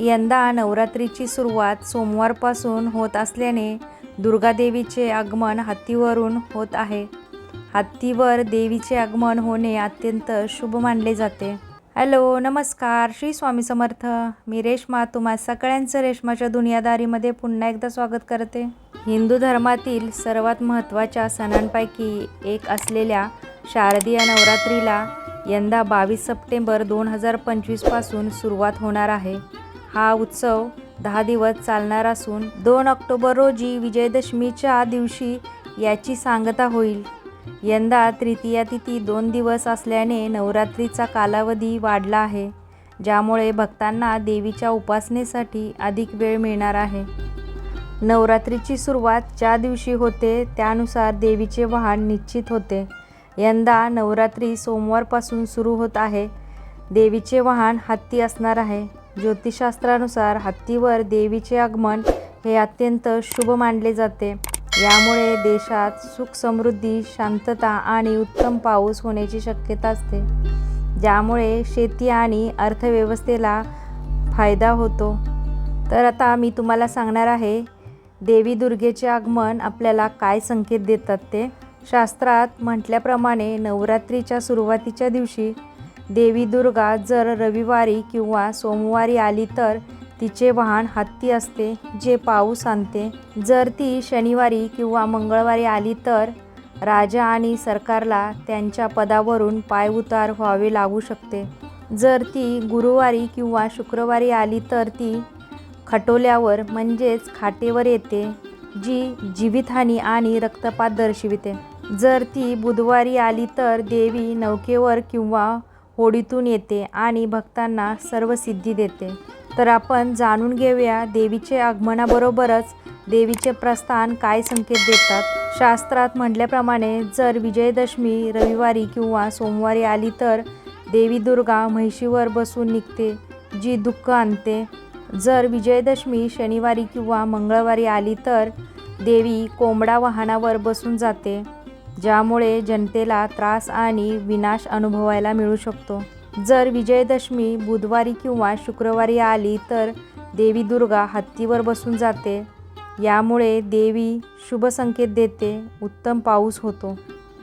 यंदा नवरात्रीची सुरुवात सोमवारपासून होत असल्याने दुर्गादेवीचे आगमन हत्तीवरून होत आहे. हत्तीवर देवीचे आगमन होणे अत्यंत शुभ मानले जाते. हॅलो नमस्कार. श्री स्वामी समर्थ. मी रेश्मा तुम्हा सगळ्यांचं रेश्माच्या दुनियादारीमध्ये पुन्हा एकदा स्वागत करते. हिंदू धर्मातील सर्वात महत्त्वाच्या सणांपैकी एक असलेल्या शारदीय नवरात्रीला यंदा बावीस सप्टेंबर दोन हजार पंचवीसपासून सुरुवात होणार आहे. हा उत्सव दहा दिवस चालणार असून दोन ऑक्टोबर रोजी विजयदशमीच्या दिवशी याची सांगता होईल. यंदा तृतीया तिथी दोन दिवस असल्याने नवरात्रीचा कालावधी वाढला आहे ज्यामुळे भक्तांना देवीच्या उपासनेसाठी अधिक वेळ मिळणार आहे. नवरात्रीची सुरुवात ज्या दिवशी होते त्यानुसार देवीचे वाहन निश्चित होते. यंदा नवरात्री सोमवारपासून सुरू होत आहे. देवीचे वाहन हत्ती असणार आहे. ज्योतिषशास्त्रानुसार हत्तीवर देवीचे आगमन हे अत्यंत शुभ मानले जाते. यामुळे देशात सुख समृद्धी शांतता आणि उत्तम पाऊस होण्याची शक्यता असते. ज्यामुळे शेती आणि अर्थव्यवस्थेला फायदा होतो. तर आता मी तुम्हाला सांगणार आहे देवी दुर्गेचे आगमन आपल्याला काय संकेत देतात ते. शास्त्रात म्हटल्याप्रमाणे नवरात्रीच्या सुरुवातीच्या दिवशी देवी दुर्गा जर रविवारी किंवा सोमवारी आली तर तिचे वाहन हत्ती असते जे पाऊस आणते. जर ती शनिवारी किंवा मंगळवारी आली तर राजा आणि सरकारला त्यांच्या पदावरून पायउतार व्हावे लागू शकते. जर ती गुरुवारी किंवा शुक्रवारी आली तर ती खटोल्यावर म्हणजेच खाटेवर येते जी जीवितहानी आणि रक्तपात दर्शविते. जर ती बुधवारी आली तर देवी नौकेवर किंवा होडीतून येते आणि भक्तांना सर्व सिद्धी देते. तर आपण जाणून घेऊया देवीचे आगमनाबरोबरच देवीचे प्रस्थान काय संकेत देतात. शास्त्रात म्हटल्याप्रमाणे जर विजयदशमी रविवारी किंवा सोमवारी आली तर देवी दुर्गा म्हैशीवर बसून निघते जी दुःख आणते. जर विजयदशमी शनिवारी किंवा मंगळवारी आली तर देवी कोंबडा वाहनावर बसून जाते. ज्यामुळे जनतेला त्रास आणि विनाश अनुभवायला मिळू शकतो. जर विजयदशमी बुधवारी किंवा शुक्रवारी आली तर देवी दुर्गा हत्तीवर बसून जाते. यामुळे देवी शुभ संकेत देते उत्तम पाऊस होतो.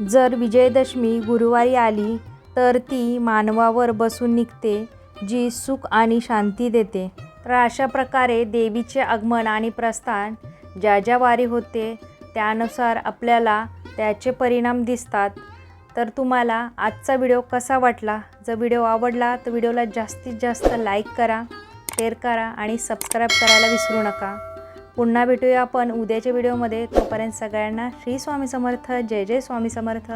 जर विजयदशमी गुरुवारी आली तर ती मानवावर बसून निघते जी सुख आणि शांती देते. तर अशा प्रकारे देवीचे आगमन आणि प्रस्थान ज्या ज्या वारी होते त्यानुसार आपल्याला त्याचे परिणाम दिसतात. तर तुम्हाला आजचा व्हिडिओ कसा वाटला? जर व्हिडिओ आवडला तर व्हिडिओला जास्तीत जास्त लाईक करा शेअर करा आणि सबस्क्राईब करायला विसरू नका. पुन्हा भेटूया आपण उद्याच्या व्हिडिओमध्ये. तोपर्यंत सगळ्यांना श्री स्वामी समर्थ. जय जय स्वामी समर्थ.